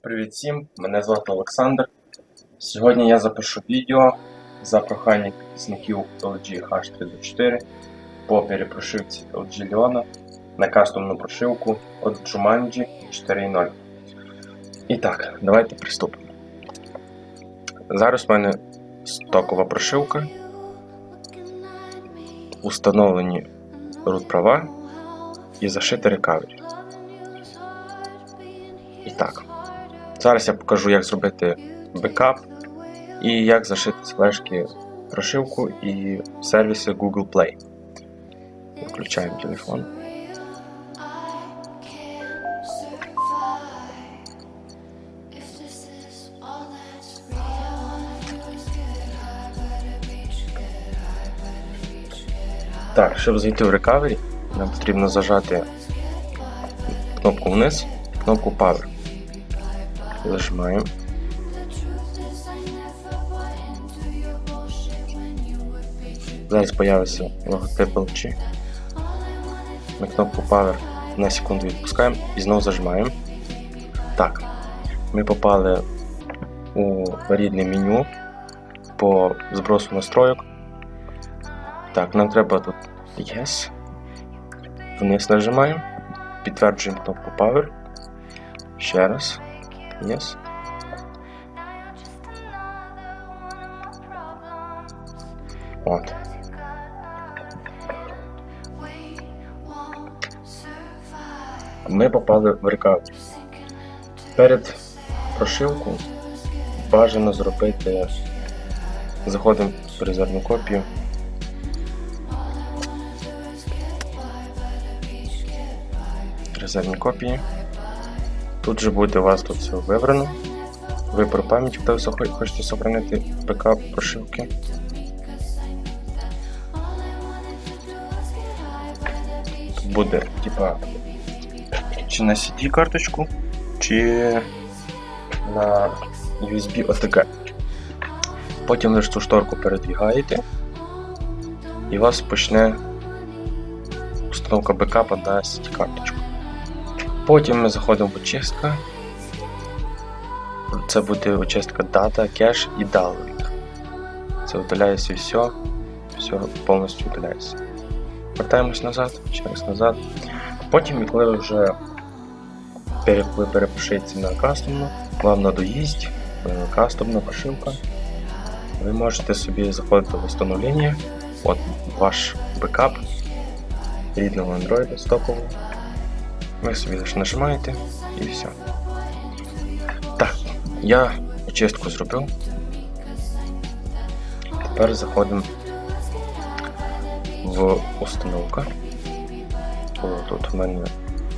Привіт всім, мене звати Олександр. Сьогодні я запишу відео за прохання підписників LG H34 по перепрошивці LG Leona на кастомну прошивку від Jumanji 4.0. І так, давайте приступимо. Зараз в мене стокова прошивка. Установлені root права і зашити рекавері. Зараз я покажу, як зробити бекап і як зашити з флешки прошивку і сервіси Google Play. Включаємо телефон. Так, щоб зайти в Recovery, нам потрібно зажати кнопку вниз, кнопку Power. Зажимаємо. Зараз появиться логотип LG. Ми кнопку Power на секунду відпускаємо і знову зажимаємо. Так, ми попали у рідне меню по збросу настройок. Так, нам треба тут Yes. Вниз нажимаємо, підтверджуємо кнопку Power. Ще раз. Yes. От. Ми попали в рекавері. Перед прошивку бажано зробити. Заходимо в резервну копію. Резервні копії. Тут же буде у вас тут все вибрано. Вибор пам'яті, хто ви хочете сохранити ПК прошивки. Тут буде, типа, чи на CD карточку, чи на USB OTG. Потім ви ж цю шторку передвігаєте, і у вас почне установка бекапа на CD карточку. Потім ми заходимо в очистка. Це буде очистка дата, кеш і download. Це видаляється все, все повністю видаляється. Вертаємось назад, ще назад. Потім, коли ви вже перепишете на кастомну, вам надоїсть е, кастомна прошивка, ви можете собі заходити в встановлення, от ваш бекап рідного Android стокового. Ви собі лише нажимаєте і все. Так, я очистку зробив. Тепер заходимо в установка. О, тут в мене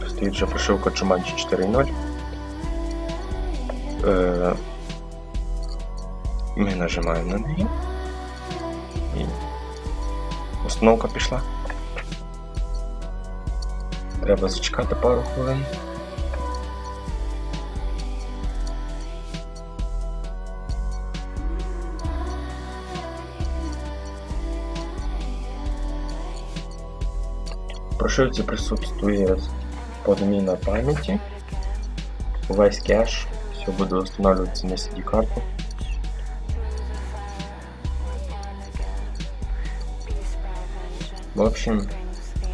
стоїть вже прошивка Jumanji 4.0. Е, Ми нажимаємо на неї. І установка пішла. Треба зачекати пару хвилин. В прошивці присутствує подміна пам'яті. Весь кеш, все буде встановлюватися на CD карту. В общем,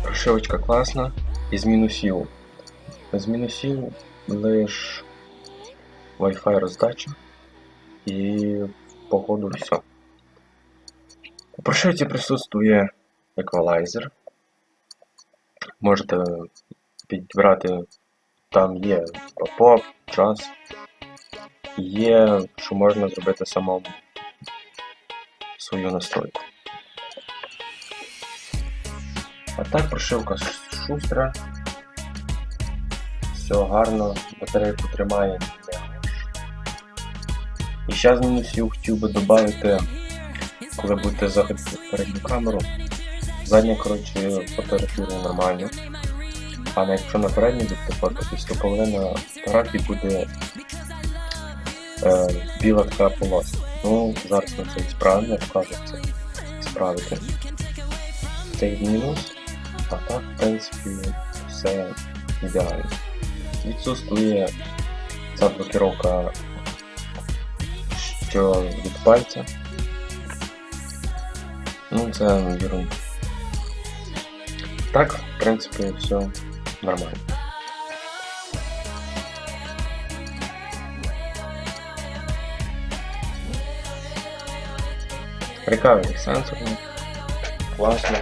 прошивочка класна. Із мінусів. З мінусів лише Wi-Fi роздача і походу все. У прошивці присутствує еквалайзер. Можете підібрати, там є поп, час. Є, що можна зробити самому свою настройку. А так прошивка шустра. Все гарно, батарейку тримає. І ще з мінусів хотів би додати, коли будете заходити в передню камеру, задня, коротше, фотографірує нормально. А на якщо на передній будете фоткатись, то половина фотографій буде е, біла така полоска. Ну, зараз ми це справимо, я покажу як це справити. Це мінус. А так, в принципі, все ідеально. Відсутствує Ця блокировка що від пальця. Ну, це ерунда. Так, в принципі, все нормально. Рекавері сенсорний. Класно.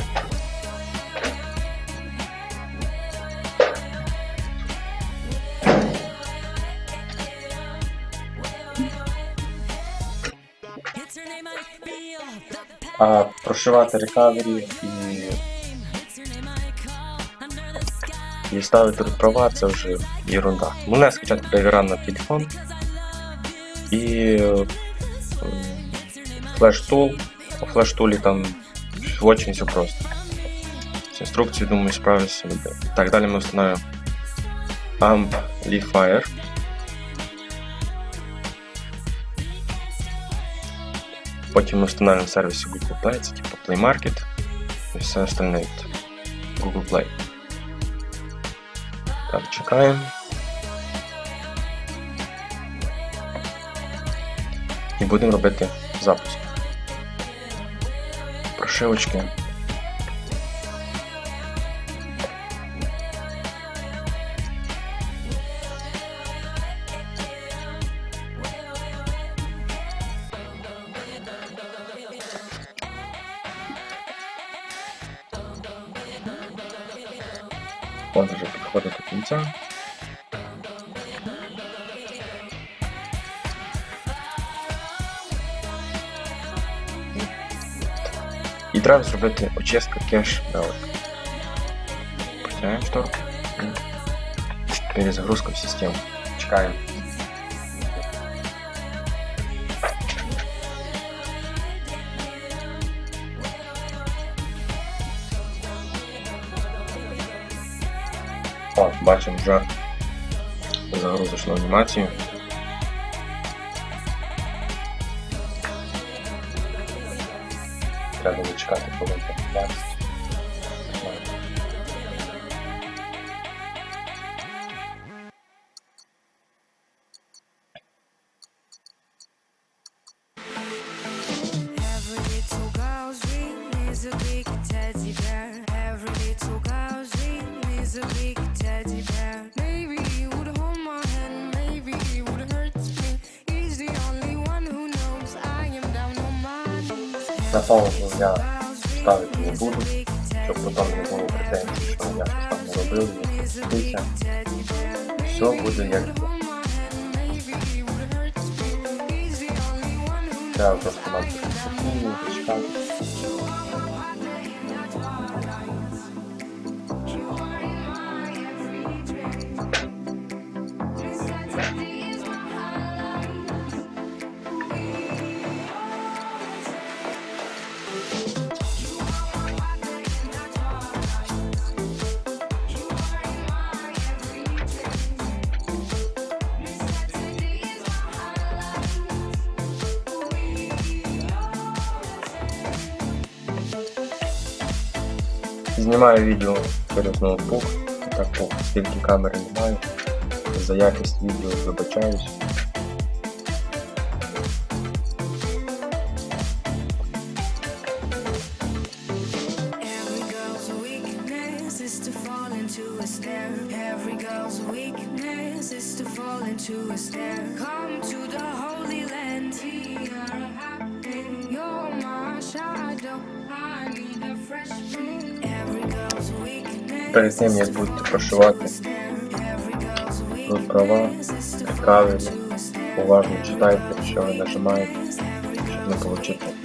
А прошивати рекавері і, і ставити тут права це вже ерунда. Мене скачати Байверан на телефон і флеш-тул. У флеш-тулі там очень все просто. С инструкцией, думаю, справишься. Так, далее мы установим AMP Leafire. Потім ми встановимо сервіси Google Play, це типу Play Market і все остальне від Google Play. Так, чекаємо. І будемо робити запуск. Прошивочки. Он вже підходить до кінця. І треба зробити очистку кеш далек. Потягаємо шторку. І Перезагрузка в систему. Чекаємо. О, бачимо вже загрузочну анімацію. Треба зачекати коли 15. На я ставити не буду, щоб потім не було претензій, що я щось там не робив, не вчитися. Все буде як є. Треба просто. Знімаю відео через ноутбук, так оскільки камери немає. За якість відео вибачаюсь. Is to fall into a snare. Come to the Holy Land. You're my shadow, I need a fresh breeze. Every girl's weakness Перед тим як будете прошивати a snare. уважно читайте, що ви нажимаєте, щоб не отримати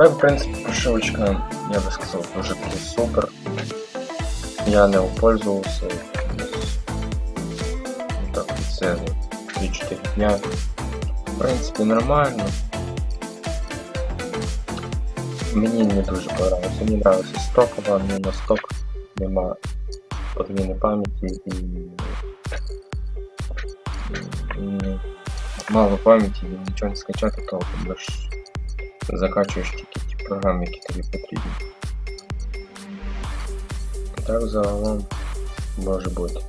Так, в принципе, прошивочка, я бы сказал, уже таки супер. Я не пользовался. Вот так вот це 3-4 дня. В принципі, нормально. Мені не дуже подобалося. Мені нравиться стокова, але на сток нема подміни пам'яті і м, мало пам'яті і нічого не скачати толком, бо ж закачуєш тільки ті програми, які тобі потрібні. Так загалом може бути.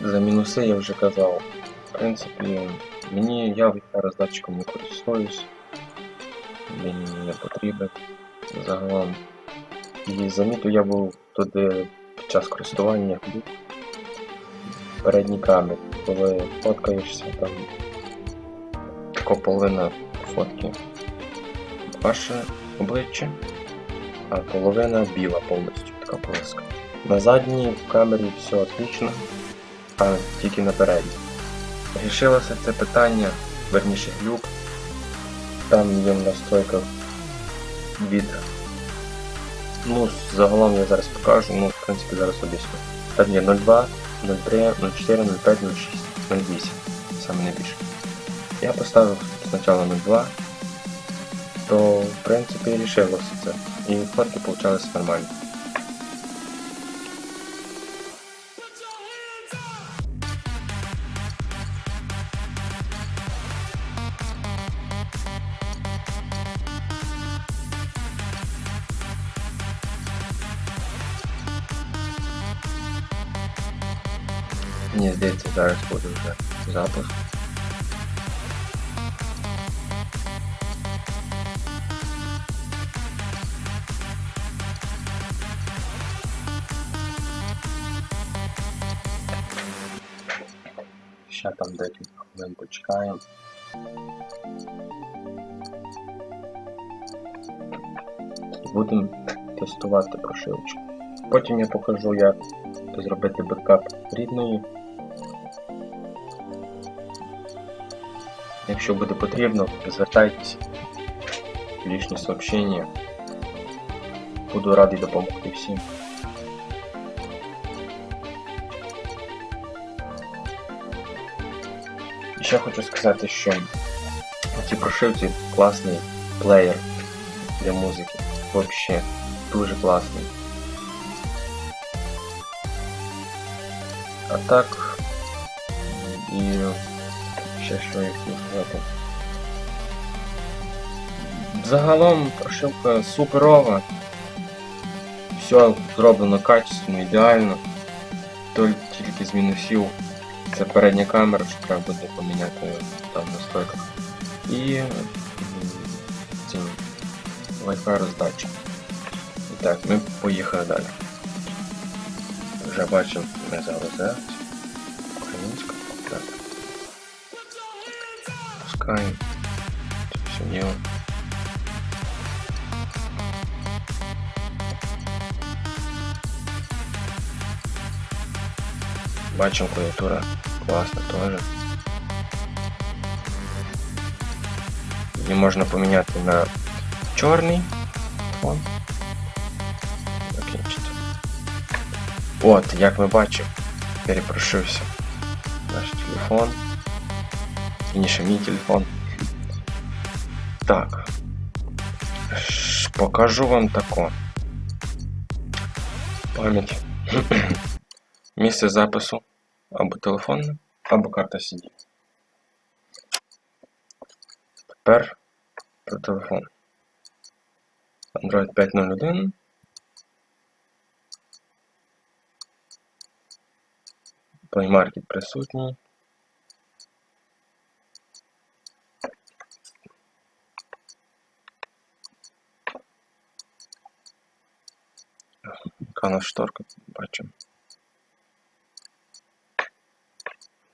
За мінуси я вже казав. В принципі, мені я роздатчиком не користуюсь. Мені не потрібен. Загалом. І заміту я був туди під час користування передній камері, коли фоткаєшся там половина фотки ваше обличчя, а половина біла повністю така полоска. На задній камері все отлично, а тільки на передній. Рішилося це питання, верніше глюк. Там є в настройках від. Ну, загалом я зараз покажу, ну, в принципі, зараз об'ясню. Там є 02, 03, 04, 05, 06, 08. Саме найбільше. Я поставив спочатку 02, то в принципі рішилося це. І фотки получались нормально. Здається, вже запуск. Ще там декілька хвилин почекаємо. Будемо тестувати прошивочку. Потім я покажу, як зробити бекап рідної. Якщо буде потрібно, звертайтесь. Лишні сообщення. Буду радий допомогти всім. І ще хочу сказати, що у цій прошивці класний плеєр для музики. Вообще дуже класний. А так і ще що я хотів. Загалом прошивка суперова. Все зроблено качественно, ідеально. Тільки з мінусів це передня камера, що треба буде поміняти там в настройках. І Wi-Fi роздачі. І так, ми поїхали далі. Вже бачимо, ми загрузилися. Пускаємо. Це все діло. Бачимо клавіатура. Класно теж. Її можна поміняти на чорний фон. Закінчити. От, як ми бачимо, перепрошився наш телефон. Вірніше мій телефон. Так. Ш- Покажу вам тако. Пам'ять. Місце запису або телефонне, або карта CD. Тепер про телефон. Android 5.01. Play Market присутній. Яка у нас шторка, бачимо.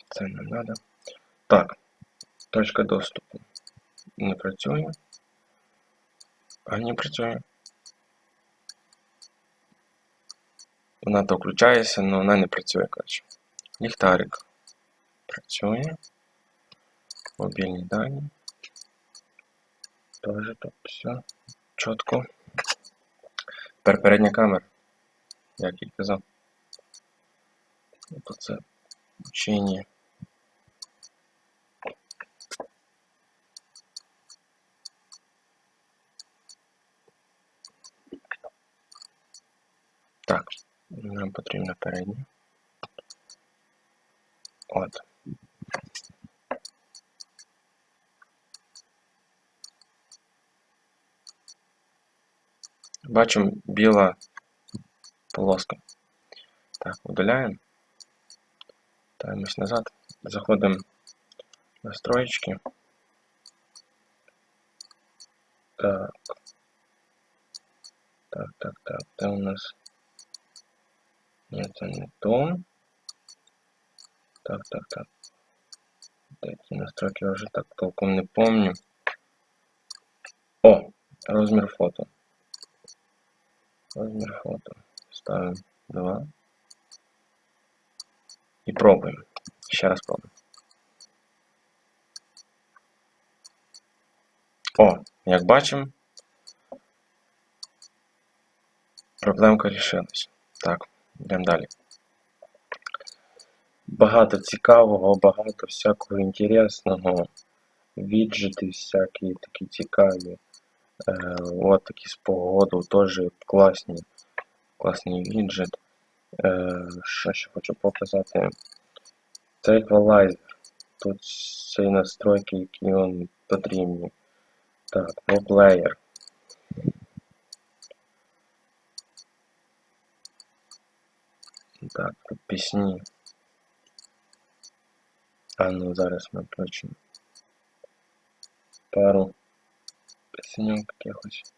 Це не треба. Так, точка доступу не працює. А не працює. Вона то включається, але вона не працює, коротше. Ліхтарик працює. Мобільні дані. Тоже тут все чітко. Тепер передня камера. Як я й казав. Тут це вчення. Так, нам потрібна передня. От. Бачимо біла полоска. Так, удаляємо. Ставимось назад. Заходимо в настроечки. Так. Так, так, так. Це у нас. Ні, це не то. Так, так, так. Такі настройки я вже так толком не помню. О! Розмір фото. Розмір фото. Ставимо 2. І пробуємо. Ще раз пробуємо. О, як бачимо, проблемка рішилась. Так, йдемо далі. Багато цікавого, багато всякого інтересного. Віджити всякі такі цікаві. Е, от такі з погоду, теж класні. Класний віджит. Е, що ще хочу показати? Це еквалайзер. Тут всі настройки, які вам потрібні. Так, плеєр. Так, тут пісні. А ну зараз ми включимо пару пісеньок якихось.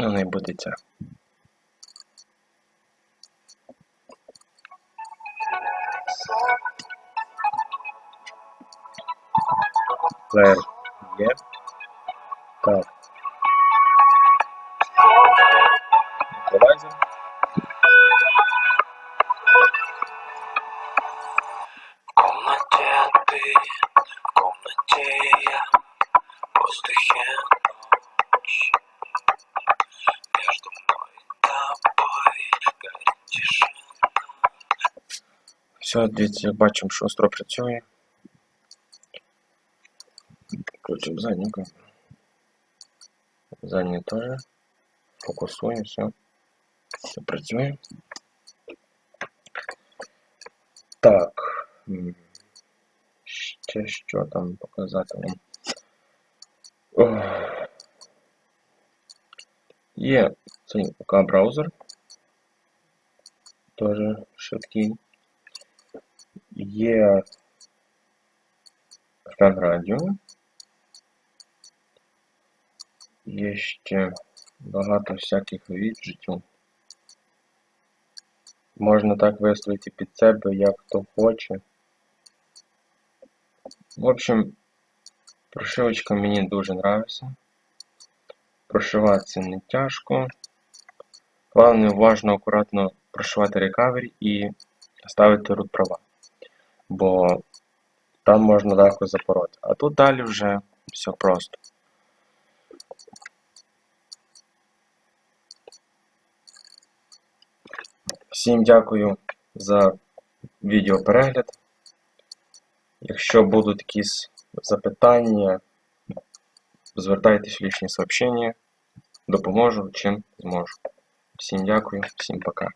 Ну, не буде ця. Плеєр є. Так. Еквалайзер. Все, дивіться, як бачимо, що остро працює. Включимо задню камеру. Задню теж. Фокусуємо, все. Все працює. Так. м, Ще що там показати вам. Ох. Є цей ОК браузер. Теж швидкий. Є радіо. Є ще багато всяких віджитів. Можна так виставити під себе, як хто хоче. В общем, прошивочка мені дуже нравиться. Прошиватися не тяжко. Головне уважно, акуратно прошивати рекавері і ставити root права. Бо там можна легко запороти. А тут далі вже все просто. Всім дякую за відеоперегляд. Якщо будуть якісь запитання, звертайтесь в лічні сообщення. Допоможу чим зможу. Всім дякую, всім пока.